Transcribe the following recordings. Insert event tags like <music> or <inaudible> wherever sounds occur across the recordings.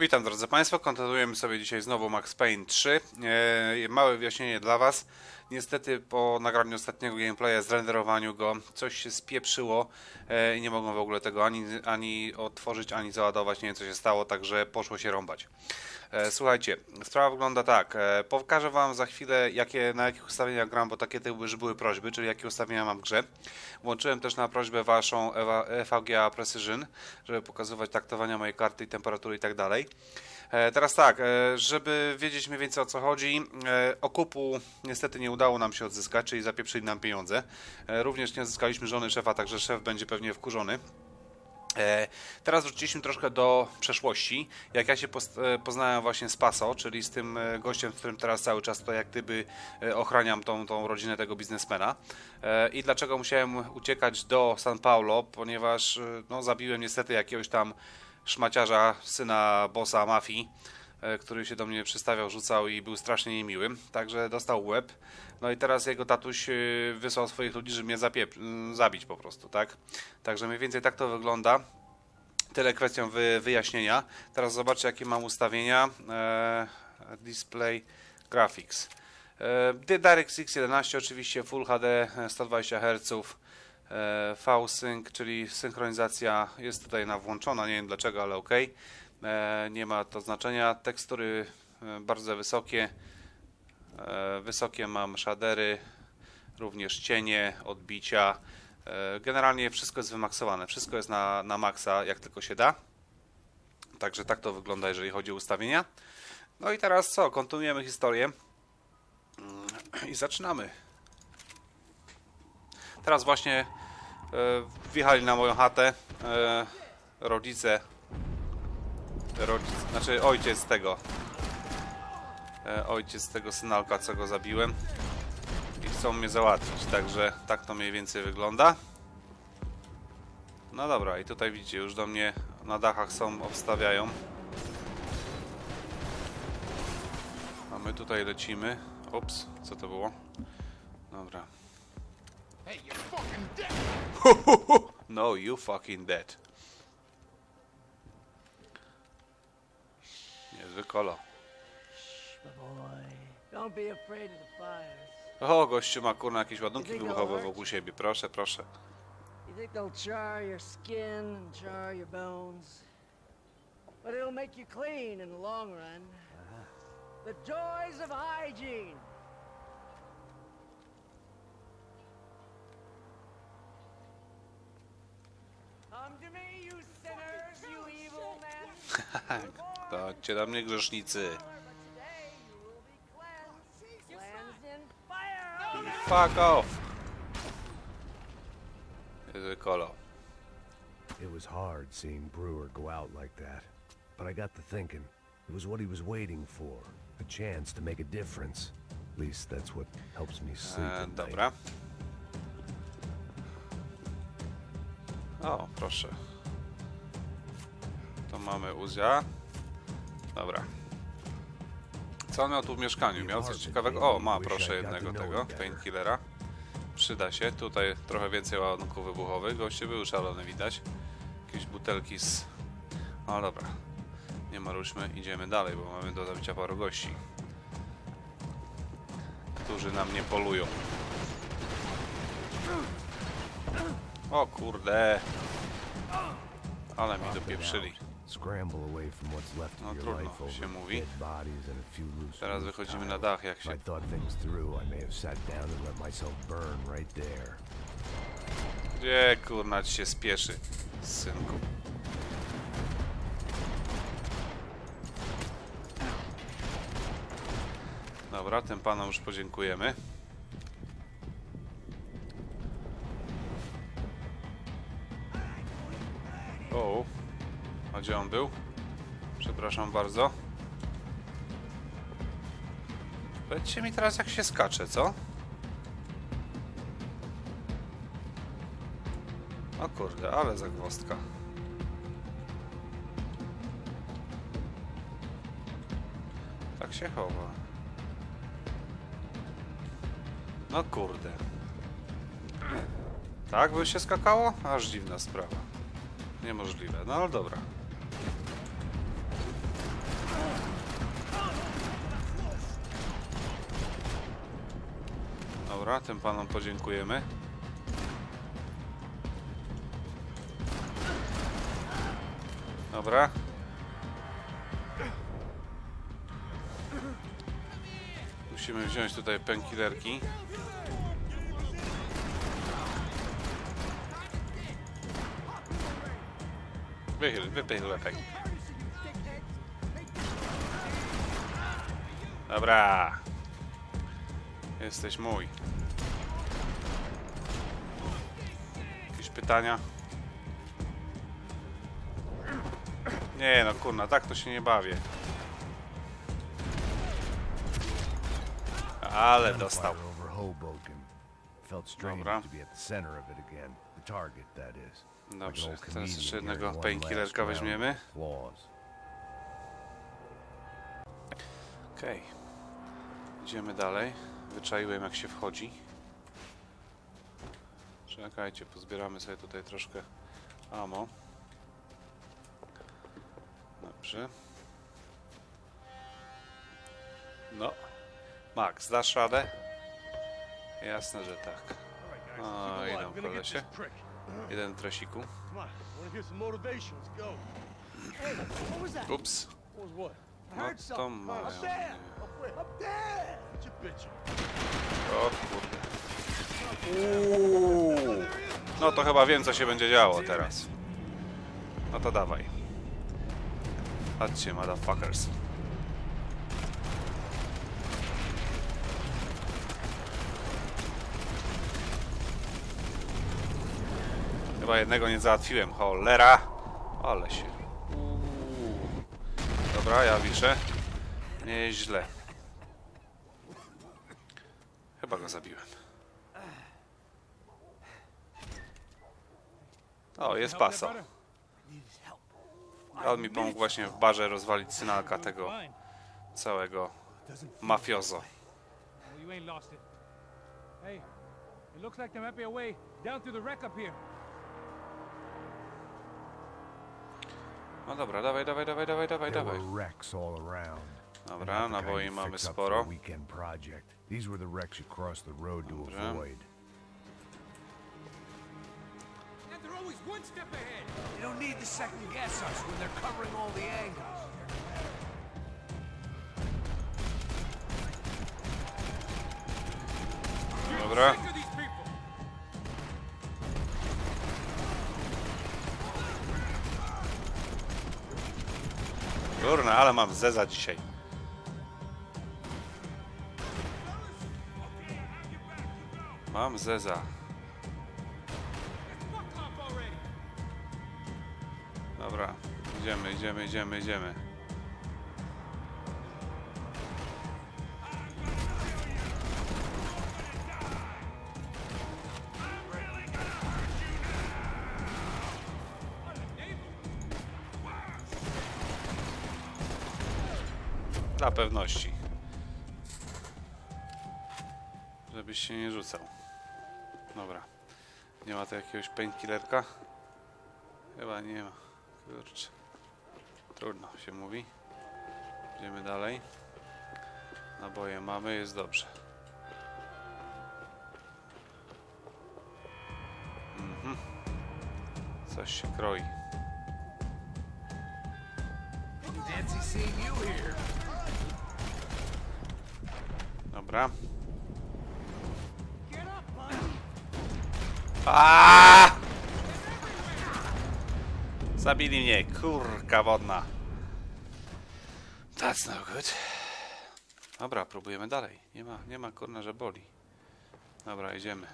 Witam drodzy Państwo, kontynuujemy sobie dzisiaj znowu Max Payne 3. E, małe wyjaśnienie dla Was. Niestety po nagraniu ostatniego gameplaya, zrenderowaniu go, coś się spieprzyło e, i nie mogą w ogóle tego ani, ani otworzyć, ani załadować. Nie wiem co się stało, także poszło się rąbać. E, słuchajcie, sprawa wygląda tak. E, pokażę Wam za chwilę, jakie, na jakich ustawieniach gram, bo takie już były prośby, czyli jakie ustawienia mam w grze. Włączyłem też na prośbę Waszą EVGA Precision, żeby pokazywać taktowania mojej karty i temperatury i tak dalej. Teraz tak, żeby wiedzieć mniej więcej o co chodzi, okupu niestety nie udało nam się odzyskać, czyli zapieprzyli nam pieniądze. Również nie odzyskaliśmy żony szefa, także szef będzie pewnie wkurzony. Teraz wróciliśmy troszkę do przeszłości. Jak ja się poznałem właśnie z Paso, czyli z tym gościem, z którym teraz cały czas to jak gdyby ochraniam tą, tą rodzinę tego biznesmena. I dlaczego musiałem uciekać do San Paulo, ponieważ no, zabiłem niestety jakiegoś tam szmaciarza, syna bossa mafii, e, który się do mnie przystawiał, rzucał i był strasznie niemiły. Także dostał łeb. No i teraz jego tatuś e, wysłał swoich ludzi, żeby mnie zabić po prostu, tak? Także mniej więcej tak to wygląda. Tyle kwestią wy wyjaśnienia. Teraz zobaczcie, jakie mam ustawienia. E, display Graphics. E, DirectX 11 oczywiście Full HD 120 Hz E, V-Sync, czyli synchronizacja jest tutaj na włączona, nie wiem dlaczego, ale ok. E, nie ma to znaczenia. Tekstury e, bardzo wysokie. Wysokie mam shadery, również cienie, odbicia. Generalnie wszystko jest wymaksowane, wszystko jest na, na maksa, jak tylko się da. Także tak to wygląda, jeżeli chodzi o ustawienia. No i teraz co? Kontynuujemy historię mm, <clears throat> i zaczynamy. Teraz właśnie e, wjechali na moją chatę e, rodzice, rodzic, znaczy ojciec tego, e, ojciec tego synalka, co go zabiłem i chcą mnie załatwić, także tak to mniej więcej wygląda. No dobra, i tutaj widzicie, już do mnie na dachach są, obstawiają. A my tutaj lecimy. Ups, co to było? Dobra. Hey, you're fucking dead! <laughs> no, you fucking dead. Niezły kolo. O, gościu ma kurna jakieś ładunki wybuchowe wokół siebie. Proszę, proszę. You think they'll char your skin and char your bones? But it'll make you clean in the long run. The joys of hygiene. <laughs> Chodźcie do mnie grzesznicy. Fuck off. Kolo. It was hard seeing Brewer go out like that. But I got to thinking, it was what he was waiting for. A chance to make a difference. At least that's what helps me sleep e, Dobra. O, proszę. To mamy Uzia. Dobra. Co on miał tu w mieszkaniu? Miał coś ciekawego? O, ma proszę jednego tego, painkillera. Przyda się. Tutaj trochę więcej ładunków wybuchowych. Goście były szalone, widać. Jakieś butelki z... No dobra. Nie maruszmy, idziemy dalej, bo mamy do zabicia paru gości. Którzy nam nie polują. O kurde. Ale mi dopieprzyli. No trudno się mówi. Teraz wychodzimy na dach jak się... Gdzie kurna ci się spieszy, synku? Dobra, tym panom już podziękujemy. A gdzie on był? Przepraszam bardzo. Powiedzcie mi teraz jak się skacze, co? O kurde, ale zagwozdka. Tak się chowa. No kurde. Tak by się skakało? Aż dziwna sprawa. Niemożliwe, no ale dobra. Dobra, tym panom podziękujemy. Dobra. Musimy wziąć tutaj pękilerki. Wychyl, wypyl lepiej. Dobra. Jesteś mój. Jakieś pytania? Nie no kurna, tak to się nie bawię. Ale dostał. Dobra. Dobrze, teraz jeszcze jednego painkillerka weźmiemy. Okej. Idziemy dalej. Wyczaiłem jak się wchodzi. Czekajcie, pozbieramy sobie tutaj troszkę ammo. Dobrze. No. Max, dasz radę? Jasne, że tak. O, idą kolesie. Jeden that? Ups. No to mają. O kurde. Uuu. No to chyba wiem co się będzie działo teraz. No to dawaj. Chodźcie, motherfuckers. Chyba jednego nie załatwiłem, cholera. Ale się. Dobra, ja wiszę. Nieźle. Chyba go zabiłem. O, jest paso. On mi pomógł właśnie w barze rozwalić synalka tego całego mafiozo. Hey, it looks like there might be a way down through the wreck up here. No dobra, dawaj, dawaj, dawaj, dawaj, dawaj, There dawaj. were wrecks all around. Dobra, Not the kind naboi you mamy fix up sporo. for a weekend project. These were the wrecks you crossed the road to Dobra. avoid. And they're always one step ahead. You don't need to second guess us when they're covering all the angles. Dobra. Kurna, ale mam zeza dzisiaj. Mam zeza. Dobra, idziemy, idziemy, idziemy, idziemy. Dla pewności. Żebyś się nie rzucał. Dobra. Nie ma tu jakiegoś painkillerka? Chyba nie ma. Kurczę. Trudno się mówi. Idziemy dalej. Naboje mamy, jest dobrze. Mhm. Coś się kroi. Fancy seeing you here. Dobra. Aaaa! Zabili mnie, kurka wodna. That's no good. Dobra, próbujemy dalej. Nie ma, nie ma kurna, że boli. Dobra, idziemy.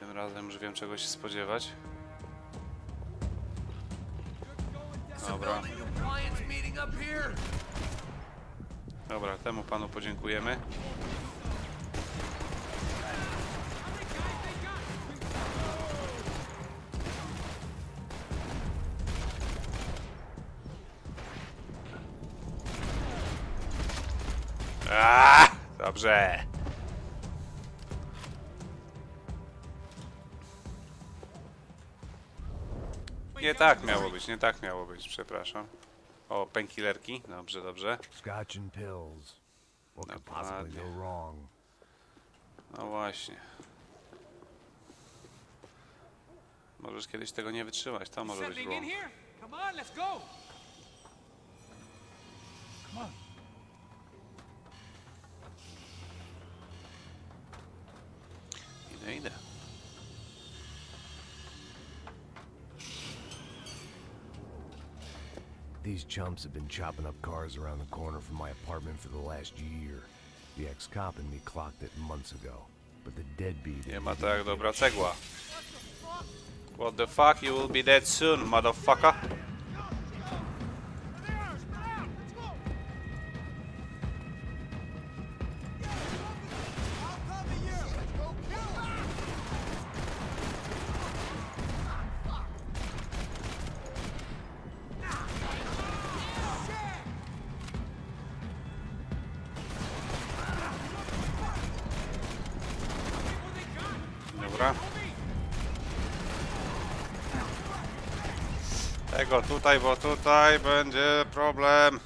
Tym razem już wiem czego się spodziewać. Dobra, Building compliance meeting up here. Dobra, temu panu podziękujemy. Aaaa, dobrze. Nie tak miało być, nie tak miało być, przepraszam. O, painkillerki, dobrze, dobrze. Scotch and pills. What could possibly Dokładnie. go wrong? No właśnie. Możesz kiedyś tego nie wytrzymać, to może być błąd. Idę, idę. These chumps have been chopping up cars around the corner from my apartment for the last year. The ex-cop and me clocked it months ago. But the deadbeat... Nie ma me to jak didn't dobra cegła. What the fuck, you will be dead soon, motherfucker. Tego tutaj, bo tutaj będzie problem.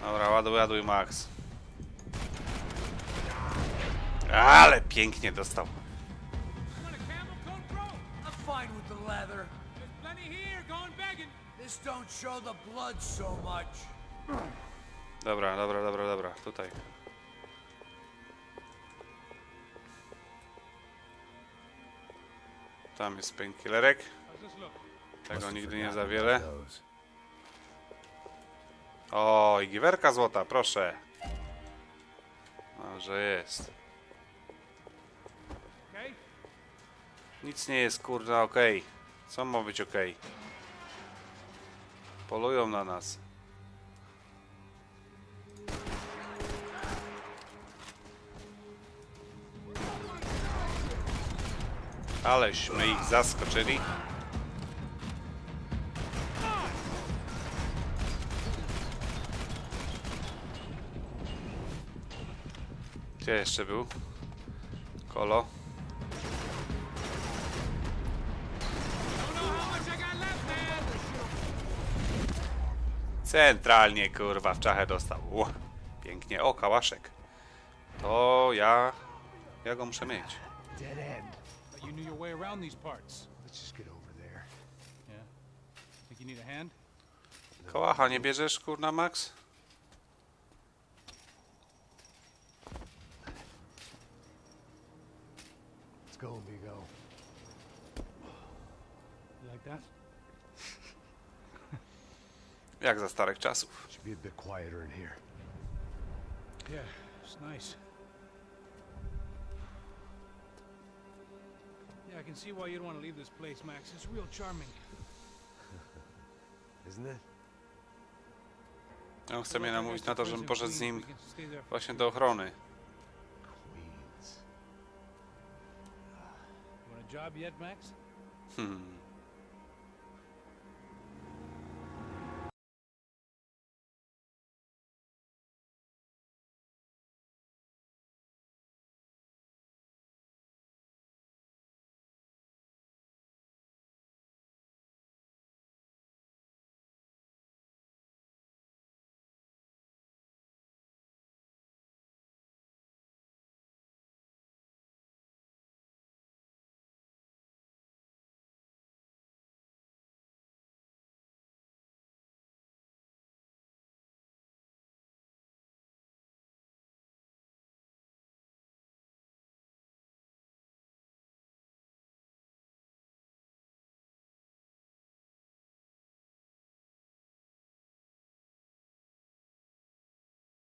Dobra, ładuj, ładuj, Max. Ale pięknie dostał. Dobra, dobra, dobra, dobra. Tutaj. Tam jest painkillerek. Tego nigdy nie za wiele. O, i giwerka złota, proszę. Może jest. Okay. Nic nie jest, kurna, okej. Co ma być okej? Polują na nas. Aleśmy ich zaskoczyli. Gdzie jeszcze był? Kolo. Centralnie kurwa w czachę dostał. Ło, pięknie. O, kałaszek. To ja. Ja go muszę mieć. Dead end. But you knew your way around these parts. Let's just get over there. Yeah. Think you need a hand? Kołacha nie bierzesz, kurna, Max? Go, amigo. You like that? <laughs> Jak za starych czasów. Should be a bit quieter in here. Yeah, it's nice. Yeah, I can see why you'd want to leave this place, Max. It's real charming. <laughs> Isn't it? On chce mnie namówić na to, żebym poszedł z nim właśnie do ochrony. Job yet, Max? Hmm.